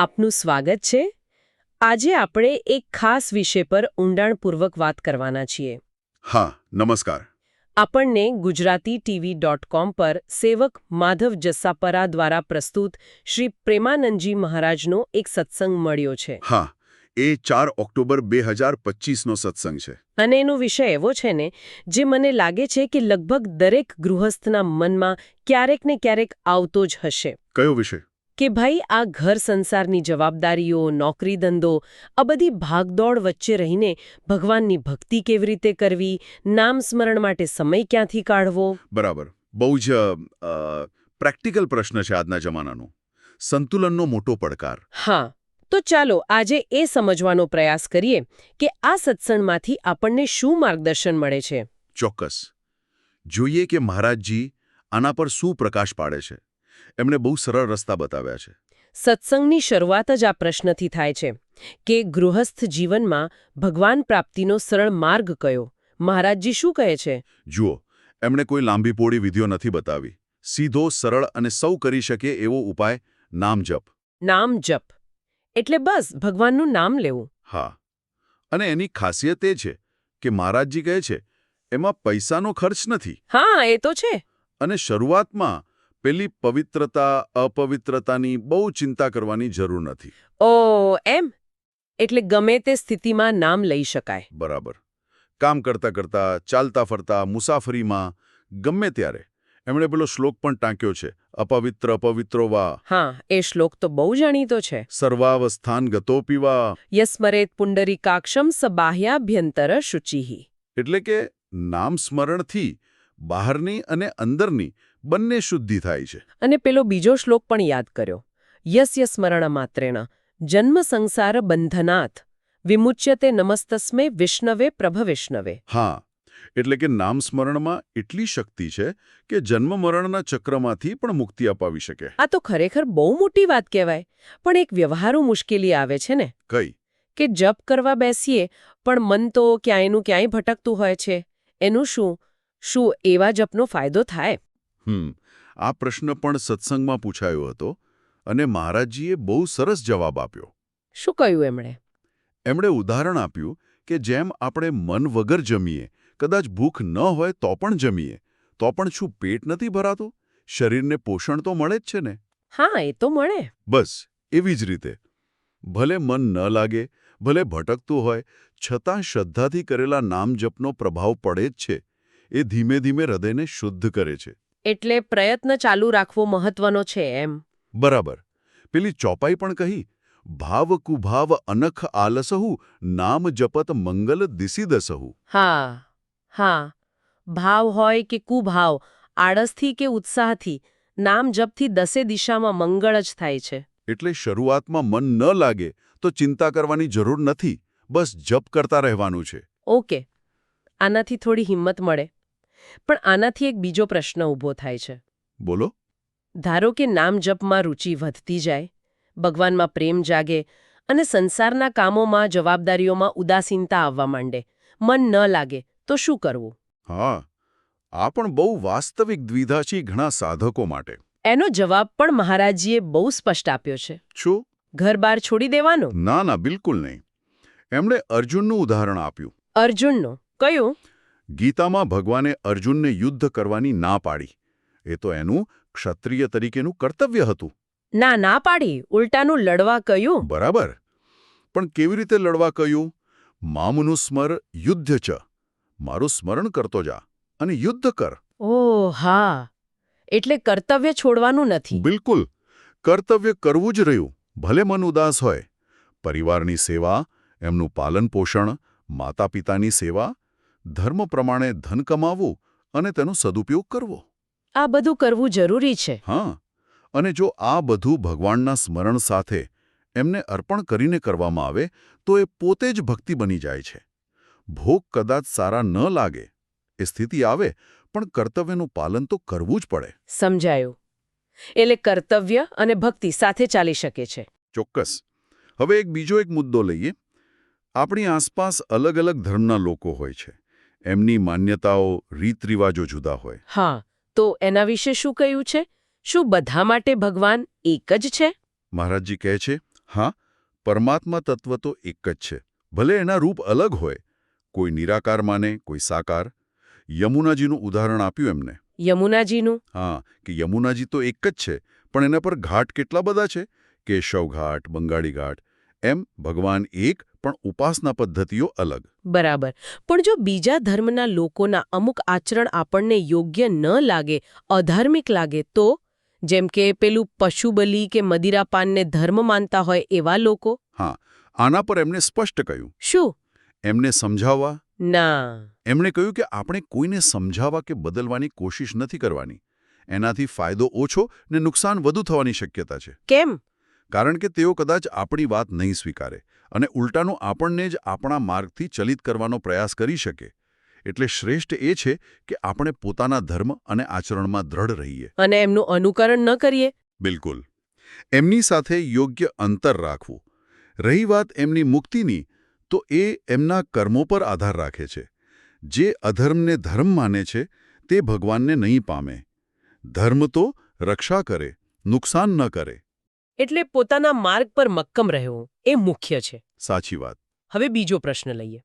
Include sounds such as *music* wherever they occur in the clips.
આપનું સ્વાગત છે. આજે આપણે એક ખાસ વિષય પર ઊંડાણપૂર્વક વાત કરવાના છીએ. હા નમસ્કાર. આપણને ગુજરાતી ટીવી ડોટ કોમ પર સેવક માધવ જસ્સાપરા દ્વારા પ્રસ્તુત શ્રી પ્રેમાનંદજી મહારાજનો એક સત્સંગ મળ્યો છે. હા એ ચાર ઓક્ટોબર બે હજાર પચીસનો સત્સંગ છે. અને એનો વિષય એવો છે ને જે મને લાગે છે કે લગભગ દરેક ગૃહસ્થના મનમાં ક્યારેક ને ક્યારેક આવતો જ હશે. કયો વિષય? કે ભાઈ આ ઘર સંસારની જવાબદારીઓ નોકરી ધંધો આ બધી ભાગદોડ વચ્ચે રહીને ભગવાનની ભક્તિ કેવી રીતે કરવી નામ સ્મરણ માટે સમય ક્યાંથી કાઢવો? બરાબર. બહુ જ પ્રેક્ટિકલ પ્રશ્ન છે આજના જમાનાનો. સંતુલનનો મોટો પડકાર. હા. તો ચાલો આજે એ સમજવાનો પ્રયાસ કરીએ કે આ સત્સંગમાંથી આપણને શું માર્ગદર્શન મળે છે. ચોક્કસ. જોઈએ કે મહારાજજી આના પર શું પ્રકાશ પાડે છે. એમણે બહુ સરળ રસ્તા બતાવ્યા છે. સત્સંગની શરૂઆત જ આ પ્રશ્નથી થાય છે કે ગૃહસ્થ જીવનમાં ભગવાન પ્રાપ્તિનો સરળ માર્ગ કયો? મહારાજજી શું કહે છે? જુઓ એમણે કોઈ લાંબી પોળી વિધિઓ નથી બતાવી. સીધો સરળ અને સૌ કરી શકે એવો ઉપાય નામ જપ. નામ જપ. એટલે બસ ભગવાનનું નામ લેવું. હા. અને એની ખાસિયત એ છે કે મહારાજજી કહે છે એમાં પૈસાનો ખર્ચ નથી. હા એ તો છે. અને શરૂઆતમાં પેલી પવિત્રતા અપવિત્રતાની બહુ ચિંતા કરવાની જરૂર નથી. ઓ એમ? એટલે ગમે તે સ્થિતિમાં નામ લઈ શકાય. બરાબર. કામ કરતા કરતા ચાલતા ફરતા મુસાફરીમાં ગમે ત્યારે. એમણે પેલો શ્લોક પણ ટાંક્યો છે અપવિત્ર અપવિત્રો વા. હા એ શ્લોક તો બહુ જાણીતો છે. સર્વાવસ્થાન ગતો પીવા યસ્મરેત પુંડરીકાક્ષમ સબાહ્યાભ્યંતર શુચિહી એટલે કે નામ સ્મરણથી બહારની અને અંદરની બંને શુદ્ધિ થાય છે. અને પેલો બીજો શ્લોક પણ યાદ કર્યો. યસ્ય સ્મરણ માત્રેણ. જન્મ સંસાર બંધનાથ. વિમુચ્યતે નમસ્તસ્મે વિષ્ણવે પ્રભ વિષ્ણવે. હા એટલે કે નામ સ્મરણમાં એટલી શક્તિ છે કે જન્મ મરણના ચક્રમાંથી પણ મુક્તિ અપાવી શકે. આ તો ખરેખર બહુ મોટી વાત કહેવાય. પણ એક વ્યવહારુ મુશ્કેલી આવે છે ને. કઈ? કે જપ કરવા બેસીએ પણ મન તો ક્યાંયનું ક્યાંય ભટકતું હોય છે. એનું શું? શું એવા જપનો ફાયદો થાય? હમ આ પ્રશ્ન પણ સત્સંગમાં પૂછાયો હતો અને મહારાજજીએ બહુ સરસ જવાબ આપ્યો. શું કહ્યું એમણે? એમણે ઉદાહરણ આપ્યું કે જેમ આપણે મન વગર જમીએ કદાચ ભૂખ ન હોય તો પણ જમીએ તો પણ શું પેટ નથી ભરાતું? શરીરને પોષણ તો મળે જ છે ને? હા એ તો મળે. બસ એવી જ રીતે. ભલે મન ન લાગે ભલે ભટકતું હોય છતાં શ્રદ્ધાથી કરેલા નામ જપનો પ્રભાવ પડે જ છે. એ ધીમે ધીમે હૃદયને શુદ્ધ કરે છે. એટલે પ્રયત્ન ચાલુ રાખવો મહત્વનો છે એમ. બરાબર. પેલી ચોપાઈ પણ કહી ભાવ કુભાવ અનખ આલસહુ નામ જપત મંગલ દિસિદસહુ. હા હા. ભાવ હોય કે કુભાવ આળસથી કે ઉત્સાહથી નામ જપથી દસે દિશામાં મંગળ જ થાય છે. એટલે શરૂઆતમાં મન ન લાગે તો ચિંતા કરવાની જરૂર નથી બસ જપ કરતા રહેવાનું છે. ઓકે. આનાથી થોડી હિંમત મળે. પણ આનાથી એક બીજો પ્રશ્ન ઊભો થાય છે. બોલો. ધારો કે નામ જપમાં રુચિ વધતી જાય ભગવાનમાં પ્રેમ જાગે અને સંસારના કામોમાં જવાબદારીઓમાં ઉદાસીનતા આવવા માંડે મન ન લાગે તો શું કરવું? હા આ પણ બહુ વાસ્તવિક દ્વિધા છે ઘણા સાધકો માટે. એનો જવાબ પણ મહારાજજીએ બહુ સ્પષ્ટ આપ્યો છે. શું? ઘર બાર છોડી દેવાનો? ના ના બિલકુલ નહીં. એમણે અર્જુનનું ઉદાહરણ આપ્યું. અર્જુનનો? કયું? ગીતામાં ભગવાને અર્જુનને યુદ્ધ કરવાની ના પાડી. એ તો એનું ક્ષત્રિય તરીકેનું કર્તવ્ય હતું. ના ના પાડી. ઉલટાનું લડવા કહ્યું બરાબર. પણ કેવી રીતે લડવા કહ્યું મામનું સ્મર યુદ્ધ ચ. મારું સ્મરણ કરતો જા અને યુદ્ધ કર. ઓ હા. એટલે કર્તવ્ય છોડવાનું નથી. બિલકુલ. કર્તવ્ય કરવું જ રહ્યું. ભલે મન ઉદાસ હોય. પરિવારની સેવા એમનું પાલન પોષણ માતા પિતાની સેવા ધર્મ પ્રમાણે ધન કમાવવું અને તેનો સદુપયોગ કરવો. આ બધું કરવું જરૂરી છે. હા અને જો આ બધું ભગવાનના સ્મરણ સાથે એમને અર્પણ કરીને કરવામાં આવે તો એ પોતે જ ભક્તિ બની જાય છે. ભોગ કદાચ સારા ન લાગે એ સ્થિતિ આવે પણ કર્તવ્યનું પાલન તો કરવું જ પડે. સમજાયું. એટલે કર્તવ્ય અને ભક્તિ સાથે ચાલી શકે છે. ચોક્કસ. હવે એક બીજો એક મુદ્દો લઈએ. આપણી આસપાસ અલગ અલગ ધર્મના લોકો હોય છે. એમની માન્યતાઓ રીત રિવાજો જુદા હોય. હા તો એના વિશે શું કહ્યું છે? શું બધા માટે ભગવાન એક જ છે? મહારાજજી કહે છે હા પરમાત્મા તત્વ તો એક જ છે. ભલે એના રૂપ અલગ હોય કોઈ નિરાકાર માને કોઈ સાકાર. યમુનાજીનું ઉદાહરણ આપ્યું એમને. યમુનાજીનું? હા કે યમુનાજી તો એક જ છે પણ એના પર ઘાટ કેટલા બધા છે? કેશવ ઘાટ બંગાળી ઘાટ. એમ ભગવાન એક પણ ઉપાસના પદ્ધતિઓ અલગ. બરાબર. પણ જો બીજા ધર્મના લોકોના અમુક આચરણ આપણને યોગ્ય ન લાગે અધાર્મિક લાગે તો? જેમ કે પેલું પશુબલી કે મદિરાપાનને ધર્મ માનતા હોય એવા લોકો? હા આના પર એમણે સ્પષ્ટ કહ્યું. શું? એમને સમજાવવા? ના. એમણે કહ્યું કે આપણે કોઈને સમજાવવા કે બદલવાની કોશિશ નથી કરવાની. એનાથી ફાયદો ઓછો ને નુકસાન વધુ થવાની શક્યતા છે. કેમ? કારણ કે તેઓ કદાચ આપણી વાત નહીં સ્વીકારે. અને ઉલટાનું આપણને જ આપણા માર્ગથી ચલિત કરવાનો પ્રયાસ કરી શકે. એટલે શ્રેષ્ઠ એ છે કે આપણે પોતાના ધર્મ અને આચરણમાં દ્રઢ રહીએ. અને એમનું અનુકરણ ન કરીએ. બિલકુલ. એમની સાથે યોગ્ય અંતર રાખવું. રહી વાત એમની મુક્તિની તો એ એમના કર્મો પર આધાર રાખે છે. જે અધર્મને ધર્મ માને છે તે ભગવાનને નહીં પામે. ધર્મ તો રક્ષા કરે નુકસાન ન કરે. એટલે પોતાના માર્ગ પર મક્કમ રહેવું એ મુખ્ય છે. સાચી વાત. હવે બીજો પ્રશ્ન લઈએ.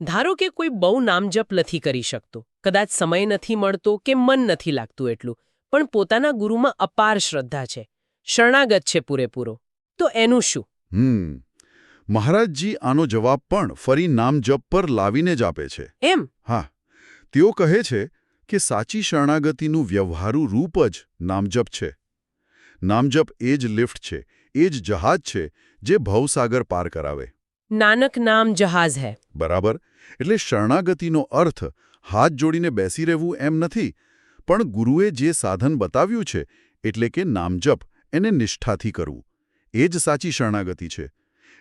ધારો કે કોઈ બહુ નામજપ નથી કરી શકતો કદાચ સમય નથી મળતો કે મન નથી લાગતું એટલું પણ પોતાના ગુરુમાં અપાર શ્રદ્ધા છે શરણાગત છે પૂરેપૂરો તો એનું શું? હમ. મહારાજજી આનો જવાબ પણ ફરી નામજપ પર લાવીને જ આપે છે. એમ? હા. તેઓ કહે છે કે સાચી શરણાગતિનું વ્યવહારુ રૂપ જ નામજપ છે. નામજપ એ જ લિફ્ટ છે એ જ જહાજ છે જે ભવસાગર પાર કરાવે. નાનક નામ જહાજ હૈ. બરાબર? એટલે શરણાગતિનો અર્થ હાથ જોડીને બેસી રહેવું એમ નથી પણ ગુરુએ જે સાધન બતાવ્યું છે એટલે કે નામજપ એને નિષ્ઠાથી કરવું. એ જ સાચી શરણાગતિ છે.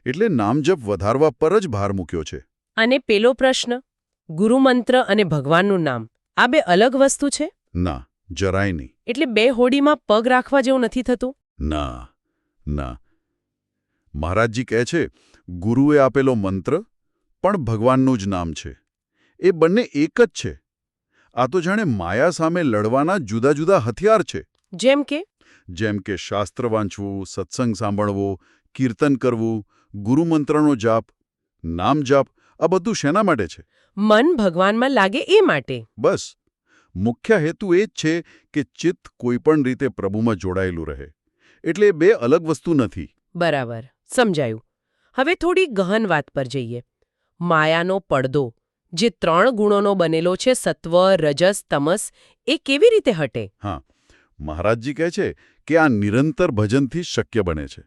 એટલે નામજપ વધારવા પર જ ભાર મૂક્યો છે. અને પેલો પ્રશ્ન ગુરુમંત્ર અને ભગવાનનું નામ આ બે અલગ વસ્તુ છે? ના. જરાય નહીં. એટલે બે હોડીમાં પગ રાખવા જેવું નથી થતું? ના ના. મહારાજજી કહે છે ગુરુએ આપેલો મંત્ર પણ ભગવાનનું જ નામ છે. એ બંને એક જ છે. આ તો જાણે માયા સામે લડવાના જુદા જુદા હથિયાર છે. જેમ કે? જેમ કે શાસ્ત્ર વાંચવું સત્સંગ સાંભળવો કીર્તન કરવું ગુરુમંત્રનો જાપ નામ જાપ આ બધું શેના માટે છે? મન ભગવાનમાં લાગે એ માટે. બસ. મુખ્ય હેતુ એ જ છે કે ચિત્ત કોઈપણ રીતે પ્રભુમાં જોડાયેલું રહે. એટલે બે અલગ વસ્તુ નથી. બરાબર. સમજાયું. હવે થોડી ગહન વાત પર જઈએ. માયાનો પડદો જે ત્રણ ગુણોનો બનેલો છે સત્વ રજસ તમસ એ કેવી રીતે હટે? હા. મહારાજજી કહે છે કે આ નિરંતર ભજનથી શક્ય બને છે.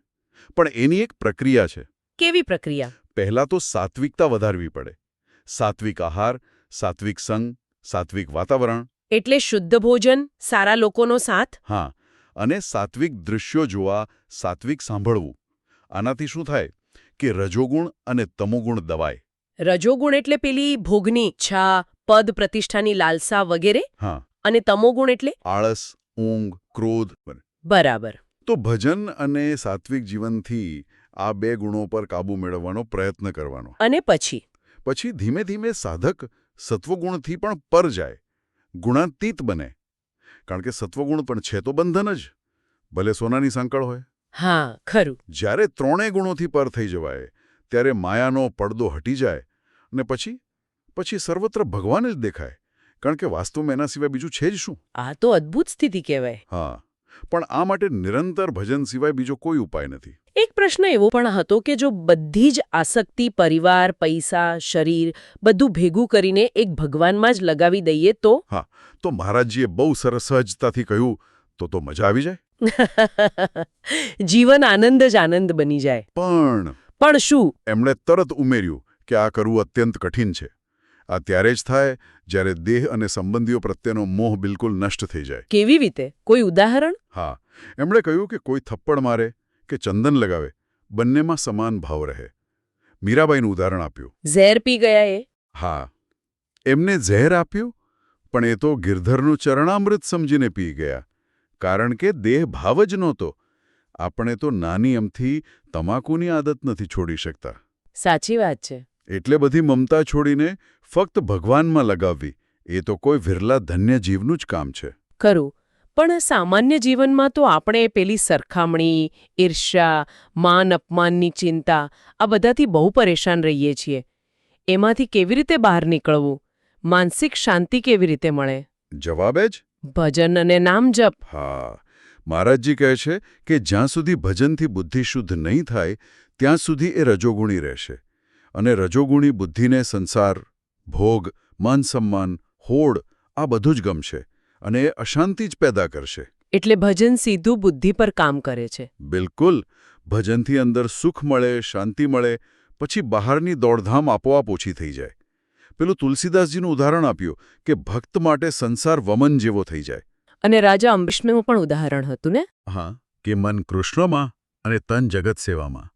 પણ એની એક પ્રક્રિયા છે. કેવી પ્રક્રિયા? પહેલાં તો સાત્વિકતા વધારવી પડે. સાત્વિક આહાર સાત્વિક સંગ સાત્વિક વાતાવરણ એટલે શુદ્ધ ભોજન સારા લોકોનો સાથ? હા અને સાત્વિક દૃશ્યો જોવા સાત્વિક સાંભળવું. આનાથી શું થાય કે રજોગુણ અને તમોગુણ દવાય. રજોગુણ એટલે પેલી ભોગની ઈચ્છા પદ પ્રતિષ્ઠાની લાલસા વગેરે? હા. અને તમોગુણ એટલે? આળસ ઊંઘ ક્રોધ બરાબર. તો ભજન અને સાત્વિક જીવનથી આ બે ગુણો પર કાબૂ મેળવવાનો પ્રયત્ન કરવાનો. અને પછી? પછી ધીમે ધીમે સાધક સત્વગુણથી પણ પર જાય. ગુણાતીત બને. કારણ કે સત્વગુણ પણ છે તો બંધન જ. ભલે સોનાની સાંકળ હોય. હા ખરું. જ્યારે ત્રણેય ગુણોથી પર થઈ જવાય ત્યારે માયાનો પડદો હટી જાય ને પછી પછી સર્વત્ર ભગવાન જ દેખાય. કારણ કે વાસ્તવમાં એના સિવાય બીજું છે જ શું? આ તો અદ્ભુત સ્થિતિ કહેવાય. હા પણ આ માટે નિરંતર ભજન સિવાય બીજો કોઈ ઉપાય નથી. પ્રશ્ન એવો પણ હતો કે જો બધી જ આસક્તિ પરિવાર પૈસા શરીર બધું ભેગું કરીને એક ભગવાનમાં જ લગાવી દઈએ તો? હા તો મહારાજજીએ બહુ સરસ સહજતાથી કહ્યું તો તો મજા આવી જાય? *laughs* જીવન આનંદ જ આનંદ બની જાય. પણ પણ શું? એમણે તરત ઉમેર્યું કે આ કરવું અત્યંત કઠિન છે. આ ત્યારે જ થાય જ્યારે દેહ અને સંબંધીઓ પ્રત્યેનો મોહ બિલકુલ નષ્ટ થઈ જાય. કેવી રીતે? કોઈ ઉદાહરણ? હા એમણે કહ્યું કે કોઈ થપ્પડ મારે કે ચંદન લગાવે બંનેમાં સમાન ભાવ રહે. મીરાબાઈનું ઉદાહરણ આપ્યું. ઝેર પી ગયા એ? હા. એમને ઝેર આપ્યું પણ એ તો ગિરધરનું ચરણામૃત સમજીને પી ગયા. કારણ કે દેહ ભાવ જ નહોતો. આપણે તો નાની અમથી તમાકુની આદત નથી છોડી શકતા. સાચી વાત છે. એટલે બધી મમતા છોડીને ફક્ત ભગવાનમાં લગાવવી એ તો કોઈ વિરલા ધન્ય જીવનું જ કામ છે. ખરું. પણ સામાન્ય જીવનમાં તો આપણે પેલી સરખામણી ઈર્ષ્યા માન અપમાનની ચિંતા આ બધાથી બહુ પરેશાન રહીએ છીએ. એમાંથી કેવી રીતે બહાર નીકળવું? માનસિક શાંતિ કેવી રીતે મળે? જવાબ જ? ભજન અને નામ જપ હા. મહારાજજી કહે છે કે જ્યાં સુધી ભજનથી બુદ્ધિ શુદ્ધ નહીં થાય ત્યાં સુધી એ રજોગુણી રહેશે. અને રજોગુણી બુદ્ધિને સંસાર ભોગ માન સન્માન હોડ આ બધું જ ગમશે. અને એ અશાંતિ જ પેદા કરશે. એટલે ભજન સીધું બુદ્ધિ પર કામ કરે છે. બિલકુલ. ભજનથી અંદર સુખ મળે શાંતિ મળે પછી બહારની દોડધામ આપોઆપ ઓછી થઈ જાય. પેલું તુલસીદાસજીનું ઉદાહરણ આપ્યું કે ભક્ત માટે સંસાર વમન જેવો થઈ જાય. અને રાજા અંબરીશનું પણ ઉદાહરણ હતું ને? હા કે મન કૃષ્ણમાં અને તન જગત સેવામાં.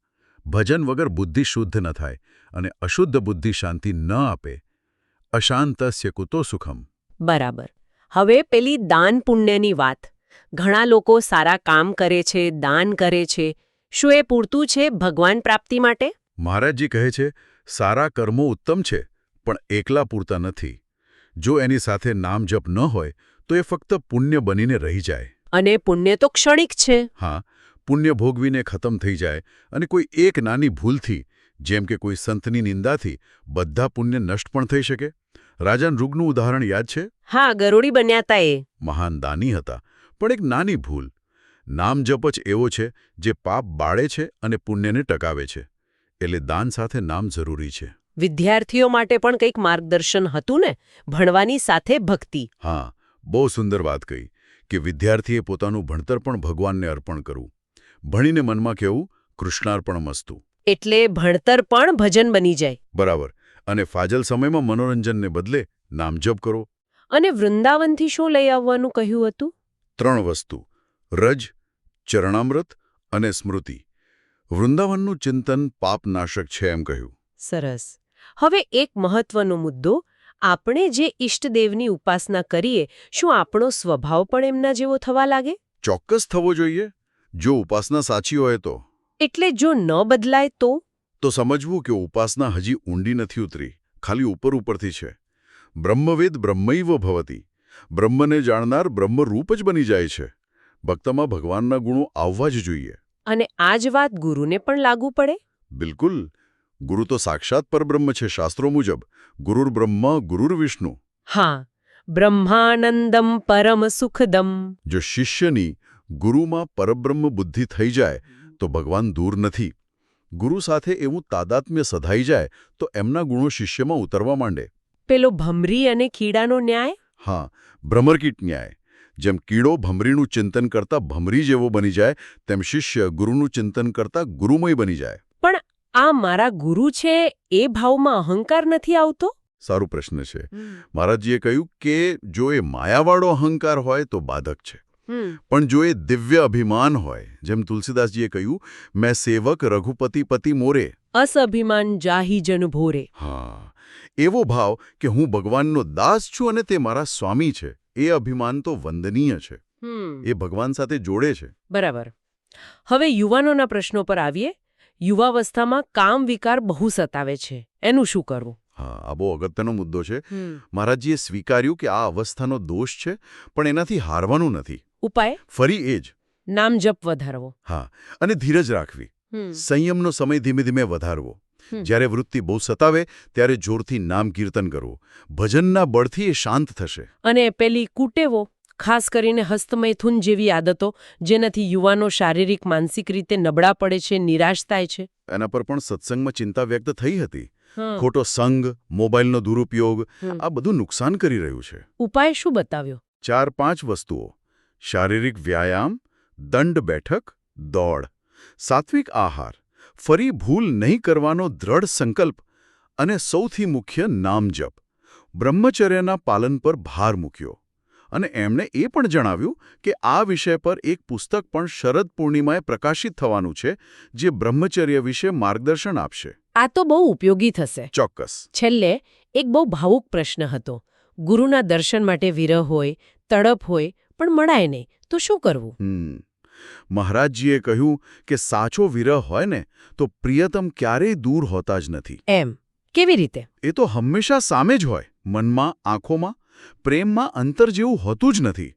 ભજન વગર બુદ્ધિ શુદ્ધ ન થાય અને અશુદ્ધ બુદ્ધિ શાંતિ ન આપે. અશાંતસ્ય કુતો સુખમ. બરાબર. હવે પેલી દાન પુણ્યની વાત. ઘણા લોકો સારા કામ કરે છે દાન કરે છે. શું એ પૂરતું છે ભગવાન પ્રાપ્તિ માટે? મહારાજજી કહે છે સારા કર્મો ઉત્તમ છે પણ એકલા પૂરતા નથી. જો એની સાથે નામ જપ ન હોય તો એ ફક્ત પુણ્ય બનીને રહી જાય. અને પુણ્ય તો ક્ષણિક છે. હા પુણ્ય ભોગવીને ખતમ થઈ જાય અને કોઈ એક નાની ભૂલથી જેમ કે કોઈ સંતની નિંદાથી બધા પુણ્ય નષ્ટ પણ થઈ શકે. રાજા રૂગનું ઉદાહરણ યાદ છે? હા ગરોડી બન્યા તા એ મહાન દાની હતા પણ એક નાની ભૂલ. નામ જપ જ એવો છે જે પાપ બાળે છે અને પુણ્યને ટકાવે છે. એટલે દાન સાથે નામ જરૂરી છે. વિદ્યાર્થીઓ માટે પણ કંઈક માર્ગદર્શન હતું ને? ભણવાની સાથે ભક્તિ. હા બહુ સુંદર વાત કહી કે વિદ્યાર્થીએ પોતાનું ભણતર પણ ભગવાનને અર્પણ કરવું. ભણીને મનમાં કહેવું કૃષ્ણાર્પણ મસ્તું એટલે ભણતર પણ ભજન બની જાય. બરાબર. અને ફાજલ સમયમાં મનોરંજનને બદલે નામજપ કરો. અને વૃંદાવનથી શું લઈ આવવાનું કહ્યું હતું? ત્રણ વસ્તુ. રજ ચરણામૃત અને સ્મૃતિ. વૃંદાવનનું ચિંતન પાપનાશક છે એમ કહ્યું. સરસ. હવે એક મહત્વનો મુદ્દો. આપણે જે ઈષ્ટદેવની ઉપાસના કરીએ શું આપણો સ્વભાવ પણ એમના જેવો થવા લાગે? ચોક્કસ થવો જોઈએ. જો ઉપાસના સાચી હોય તો. એટલે જો ન બદલાય તો? તો સમજવું કે ઉપાસના હજી ઊંડી નથી ઉતરી ખાલી ઉપર ઉપરથી છે. બ્રહ્મવેદ બ્રહ્મૈવ ભવતી. બ્રહ્મને જાણનાર બ્રહ્મરૂપ જ બની જાય છે. ભક્તમાં ભગવાનના ગુણો આવવા જ જોઈએ. અને આ જ વાત ગુરુને પણ લાગુ પડે? બિલકુલ. ગુરુ તો સાક્ષાત પરબ્રહ્મ છે શાસ્ત્રો મુજબ. ગુરુર બ્રહ્મ ગુરુર વિષ્ણુ. હા. બ્રહ્માનંદમ પરમ સુખદમ. જો શિષ્યની ગુરુમાં પરબ્રહ્મ બુદ્ધિ થઈ જાય તો ભગવાન દૂર નથી. ગુરુ સાથે એવું તાદાત્મ્ય સધાઈ જાય તો એમના ગુણો શિષ્યમાં ઉતરવા માંડે. પેલો ભમરી અને કીડાનો ન્યાય? હા ભ્રમરકીટ ન્યાય. જેમ કીડો ભમરીનું ચિંતન કરતા ભમરી જેવો બની જાય તેમ શિષ્ય ગુરુનું ચિંતન કરતા ગુરુમય બની જાય. પણ આ મારા ગુરુ છે એ ભાવમાં અહંકાર નથી આવતો? સારું પ્રશ્ન છે. મહારાજજીએ કહ્યું કે જો એ માયાવાળો અહંકાર હોય તો બાધક છે. પણ જો એ દિવ્ય અભિમાન હોય જેમ તુલસીદાસજીએ કહ્યું મેં સેવક રઘુપતિ પતિ મોરે. અસઅભિમાન જાહી જન ભોરે. હા. એવો ભાવ કે હું ભગવાનનો દાસ છું અને તે મારા સ્વામી છે. એ અભિમાન તો વંદનીય છે. એ ભગવાન સાથે જોડે છે. બરાબર. હવે યુવાનોના પ્રશ્નો પર આવીએ. યુવાવસ્થામાં કામ વિકાર બહુ સતાવે છે. એનું શું કરવું? હા આ બહુ અગત્યનો મુદ્દો છે. મહારાજજીએ સ્વીકાર્યું કે આ અવસ્થાનો દોષ છે પણ એનાથી હારવાનું નથી. ઉપાય? ફરી એ જ. નામ જપ વધારવો. હા અને ધીરજ રાખવી. સંયમનો સમય ધીમે ધીમે વધારવો. જ્યારે વૃત્તિ બહુ સતાવે ત્યારે જોરથી નામ કીર્તન કરવું. ભજનના બળથી એ શાંત થશે. અને પેલી કૂટેવો ખાસ કરીને હસ્તમૈથુન જેવી આદતો જેનાથી યુવાનો શારીરિક માનસિક રીતે નબળા પડે છે નિરાશ થાય છે. એના પર પણ સત્સંગમાં ચિંતા વ્યક્ત થઈ હતી. ખોટો સંગ મોબાઈલનો દુરુપયોગ આ બધું નુકસાન કરી રહ્યું છે. ઉપાય શું બતાવ્યો? ચાર પાંચ વસ્તુઓ. શારીરિક વ્યાયામ દંડ બેઠક દોડ. સાત્વિક આહાર. ફરી ભૂલ નહીં કરવાનો દ્રઢ સંકલ્પ અને સૌથી મુખ્ય નામજપ. બ્રહ્મચર્યના પાલન પર ભાર મૂક્યો. અને એમણે એ પણ જણાવ્યું કે આ વિષય પર એક પુસ્તક પણ શરદ પૂર્ણિમાએ પ્રકાશિત થવાનું છે જે બ્રહ્મચર્ય વિશે માર્ગદર્શન આપશે. આ તો બહુ ઉપયોગી થશે. ચોક્કસ. છેલ્લે એક બહુ ભાવુક પ્રશ્ન હતો. ગુરુના દર્શન માટે વિરહ હોય તડપ હોય પણ મળાય નહીં તો શું કરવું? મહારાજજીએ કહ્યું કે સાચો વિરહ હોય ને તો પ્રિયતમ ક્યારેય દૂર હોતા જ નથી. એમ. કેવી રીતે? એ તો હંમેશા સામે જ હોય મનમાં આંખોમાં પ્રેમમાં અંતર જેવું હોતું જ નથી.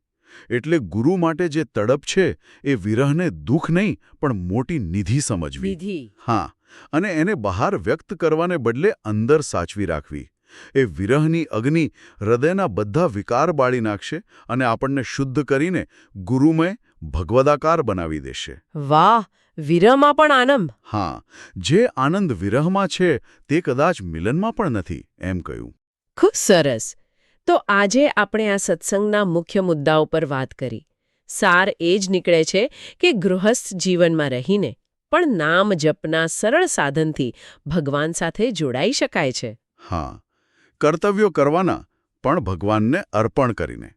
એટલે ગુરુ માટે જે તડપ છે એ વિરહને દુઃખ નહીં પણ મોટી નિધિ સમજવી. હા. અને એને બહાર વ્યક્ત કરવાને બદલે અંદર સાચવી રાખવી. એ વિરહની અગ્નિ હૃદયના બધા વિકાર બાળી નાખશે અને આપણને શુદ્ધ કરીને ગુરુમય ભગવદાકાર બનાવી દેશે. વાહ વિરહમાં પણ આનંદ. હા જે આનંદ વિરહમાં છે તે કદાચ મિલનમાં પણ નથી એમ કહ્યું. ખૂબ સરસ. તો આજે આપણે આ સત્સંગના મુખ્ય મુદ્દાઓ પર વાત કરી. સાર એ જ નીકળે છે કે ગૃહસ્થ જીવનમાં રહીને. પણ નામ જપના સરળ સાધનથી ભગવાન સાથે જોડાઈ શકાય છે. હા કર્તવ્યો કરવાના પણ ભગવાનને અર્પણ કરીને.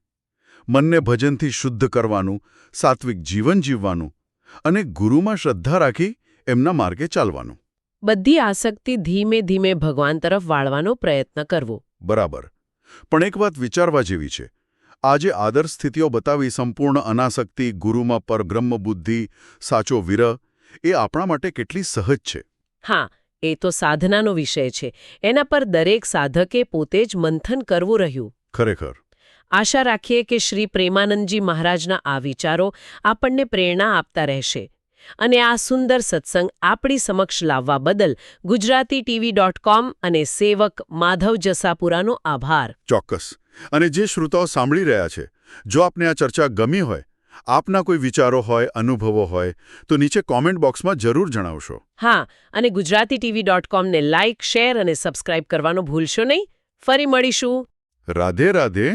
મનને ભજનથી શુદ્ધ કરવાનું સાત્વિક જીવન જીવવાનું અને ગુરુમાં શ્રદ્ધા રાખી એમના માર્ગે ચાલવાનું. બધી આસક્તિ ધીમે ધીમે ભગવાન તરફ વાળવાનો પ્રયત્ન કરવો. બરાબર. પણ એક વાત વિચારવા જેવી છે. આજે આદર્શ સ્થિતિઓ બતાવી સંપૂર્ણ અનાસક્તિ ગુરુમાં પરબ્રહ્મ બુદ્ધિ સાચો વિરહ એ આપણા માટે કેટલી સહજ છે. હા એ તો સાધનાનો વિષય છે. એના પર દરેક સાધકે પોતે જ મંથન કરવું રહ્યું. ખરેખર. આશા રાખીએ કે શ્રી પ્રેમાનંદજી મહારાજના આ વિચારો આપણને પ્રેરણા આપતા રહેશે. અને આ સુંદર સત્સંગ આપણી સમક્ષ લાવવા બદલ ગુજરાતી ટીવી ડોટ કોમ અને સેવક માધવ જસાપુરાનો આભાર. ચોક્કસ. અને જે શ્રોતાઓ સાંભળી રહ્યા છે જો આપને આ ચર્ચા ગમી હોય આપના કોઈ વિચારો હોય અનુભવો હોય તો નીચે કોમેન્ટ બોક્સમાં જરૂર જણાવશો. હા અને ગુજરાતી ટીવી ડોટ કોમને લાઇક શેર અને સબસ્ક્રાઇબ કરવાનું ભૂલશો નહીં. ફરી મળીશું. રાધે રાધે.